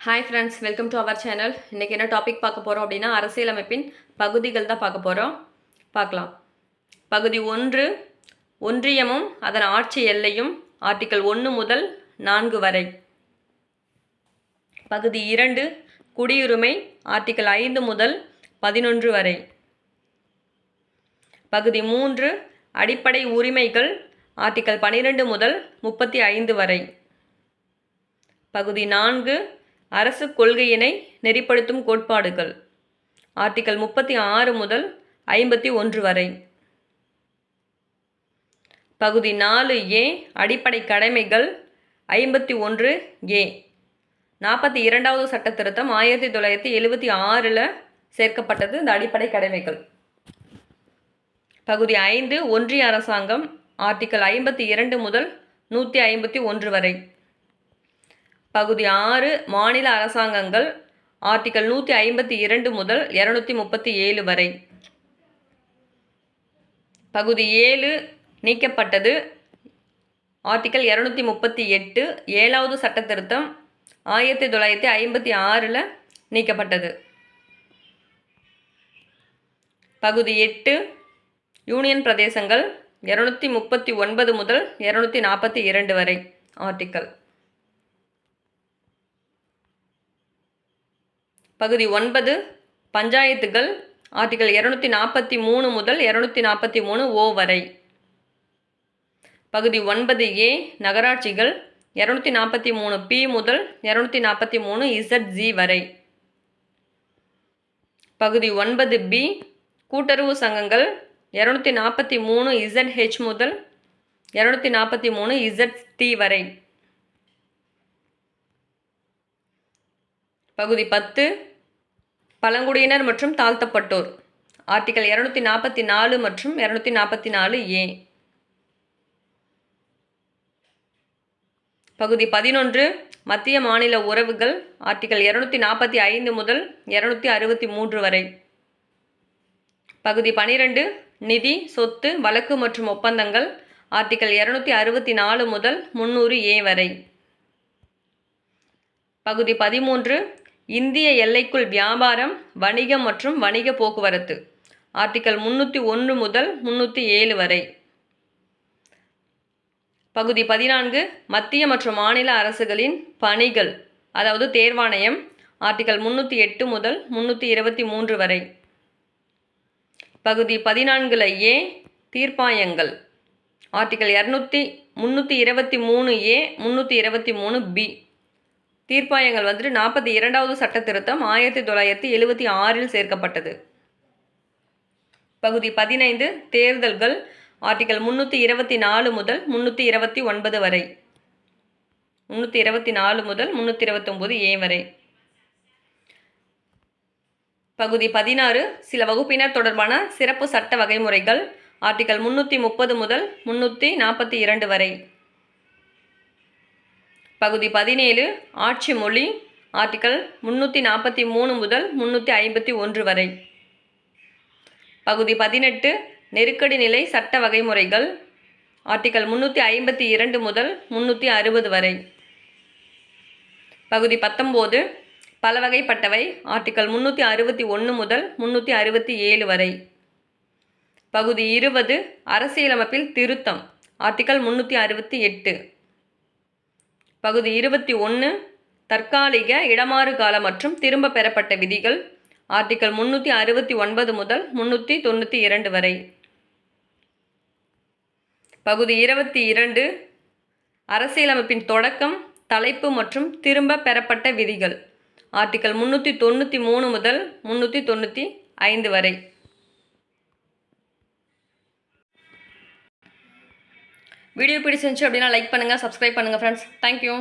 Hi friends welcome to our channel இன்றைக்கி என்ன topic பார்க்க போகிறோம் அப்படின்னா அரசியலமைப்பின் பகுதிகள் தான் பார்க்க போகிறோம் பார்க்கலாம். பகுதி ஒன்று ஒன்றியமும் அதன் ஆட்சி எல்லையும் ஆர்டிக்கல் ஒன்று முதல் நான்கு வரை. பகுதி இரண்டு குடியுரிமை ஆர்டிக்கல் ஐந்து முதல் பதினொன்று வரை. பகுதி மூன்று அடிப்படை உரிமைகள் ஆர்டிக்கல் பன்னிரெண்டு முதல் முப்பத்தி ஐந்து வரை. பகுதி நான்கு அரசு கொள்கையினை நெறிப்படுத்தும் கோட்பாடுகள். ஆர்டிக்கல் முப்பத்தி ஆறு முதல் ஐம்பத்தி ஒன்று வரை. பகுதி நாலு ஏ அடிப்படை கடமைகள் ஐம்பத்தி ஒன்று ஏ. நாற்பத்தி இரண்டாவது சட்ட திருத்தம் ஆயிரத்தி தொள்ளாயிரத்தி எழுபத்தி ஆறில் சேர்க்கப்பட்டது இந்த அடிப்படை கடமைகள். பகுதி ஐந்து ஒன்றிய அரசாங்கம் ஆர்டிக்கல் ஐம்பத்தி இரண்டு முதல் நூற்றி ஐம்பத்தி ஒன்று வரை. பகுதி ஆறு மாநில அரசாங்கங்கள் ஆர்டிகல் நூற்றி ஐம்பத்தி இரண்டு முதல் இரநூத்தி முப்பத்தி ஏழு வரை. பகுதி ஏழு நீக்கப்பட்டது. ஆர்டிக்கல் இரநூத்தி முப்பத்தி எட்டு ஏழாவது சட்ட திருத்தம் ஆயிரத்தி தொள்ளாயிரத்தி ஐம்பத்தி ஆறில் நீக்கப்பட்டது. பகுதி எட்டு யூனியன் பிரதேசங்கள் இரநூத்தி முப்பத்தி ஒன்பது முதல் இரநூத்தி நாற்பத்தி இரண்டு வரை ஆர்டிக்கல் பகுதி ஒன்பது பஞ்சாயத்துகள் ஆர்டிகல் இரநூத்தி நாற்பத்தி மூணு முதல் இரநூத்தி நாற்பத்தி மூணு ஓ வரை. பகுதி ஒன்பது ஏ நகராட்சிகள் இரநூத்தி நாற்பத்தி மூணு பி முதல் இரநூத்தி நாற்பத்தி மூணு இசட் ஜி வரை. பகுதி ஒன்பது பி கூட்டுறவு சங்கங்கள் இரநூத்தி நாற்பத்தி மூணு இசட் ஹெச் முதல் இரநூத்தி நாற்பத்தி மூணு இசட் டி வரை. பகுதி பத்து பழங்குடியினர் மற்றும் தாழ்த்தப்பட்டோர். ஆர்டிகல் இரநூத்தி நாற்பத்தி நாலு மற்றும் இரநூத்தி நாற்பத்தி நாலு ஏ. பகுதி பதினொன்று மத்திய மாநில உறவுகள் ஆர்டிகல் இரநூத்தி நாற்பத்தி ஐந்து முதல் இரநூத்தி அறுபத்தி மூன்று வரை. பகுதி பனிரெண்டு நிதி சொத்து வழக்கு மற்றும் ஒப்பந்தங்கள் ஆர்டிகல் இரநூத்தி அறுபத்தி நாலு முதல் முந்நூறு ஏ வரை. பகுதி பதிமூன்று இந்திய எல்லைக்குள் வியாபாரம் வணிகம் மற்றும் வணிக போக்குவரத்து. ஆர்டிக்கல் முன்னூற்றி ஒன்று முதல் முன்னூற்றி ஏழு வரை. பகுதி பதினான்கு மத்திய மற்றும் மாநில அரசுகளின் பணிகள் அதாவது தேர்வாணையம் ஆர்டிக்கல் முன்னூற்றி எட்டு முதல் முன்னூற்றி இருபத்தி மூன்று வரை. பகுதி பதினான்குல ஏ தீர்ப்பாயங்கள். ஆர்டிக்கல் இரநூத்தி முந்நூற்றி இருபத்தி மூணு ஏ முந்நூற்றி இருபத்தி மூணு பி. தீர்ப்பாயங்கள் வந்துட்டு நாற்பத்தி இரண்டாவது சட்ட திருத்தம் ஆயிரத்தி தொள்ளாயிரத்தி எழுபத்தி ஆறில் சேர்க்கப்பட்டது. பகுதி பதினைந்து தேர்தல்கள் ஆர்டிகல் முந்நூற்றி இருபத்தி நாலு முதல் முந்நூற்றி இருபத்தி ஒன்பது வரை. முந்நூற்றி இருபத்தி நாலு முதல் முந்நூற்றி இருபத்தொம்போது ஏ வரை. பகுதி பதினாறு சில வகுப்பினர் தொடர்பான சிறப்பு சட்ட வகைமுறைகள் ஆர்டிகல் முந்நூற்றி முப்பது முதல் முந்நூற்றி நாற்பத்தி இரண்டு வரை. பகுதி பதினேழு ஆட்சி மொழி ஆர்டிக்கல் முந்நூற்றி நாற்பத்தி மூணு முதல் முன்னூற்றி ஐம்பத்தி ஒன்று வரை. பகுதி பதினெட்டு நெருக்கடி நிலை சட்ட வகைமுறைகள் ஆர்டிக்கல் முன்னூற்றி ஐம்பத்தி இரண்டு முதல் முன்னூற்றி அறுபது வரை. பகுதி பத்தொம்போது பல வகைப்பட்டவை ஆர்டிக்கல் முன்னூற்றி அறுபத்தி ஒன்று முதல் முன்னூற்றி அறுபத்தி ஏழு வரை. பகுதி இருபது அரசியலமைப்பில் திருத்தம் ஆர்டிக்கல் முந்நூற்றி அறுபத்தி எட்டு. பகுதி இருபத்தி ஒன்று தற்காலிக இடமாறு கால மற்றும் திரும்ப பெறப்பட்ட விதிகள் ஆர்டிக்கல் முந்நூற்றி அறுபத்தி ஒன்பது முதல் முன்னூற்றி தொண்ணூற்றி இரண்டு வரை. பகுதி இருபத்தி இரண்டு அரசியலமைப்பின் தொடக்கம் தலைப்பு மற்றும் திரும்ப பெறப்பட்ட விதிகள் ஆர்டிக்கல் முந்நூற்றி தொண்ணூற்றி மூணு முதல் முந்நூற்றி தொண்ணூற்றி ஐந்து வரை. வீடியோ பிடிச்சிருந்துச்சு அப்படின்னா லைக் பண்ணுங்கள் சப்ஸ்கிரைப் பண்ணுங்கள் ஃப்ரெண்ட்ஸ் தேங்க்யூ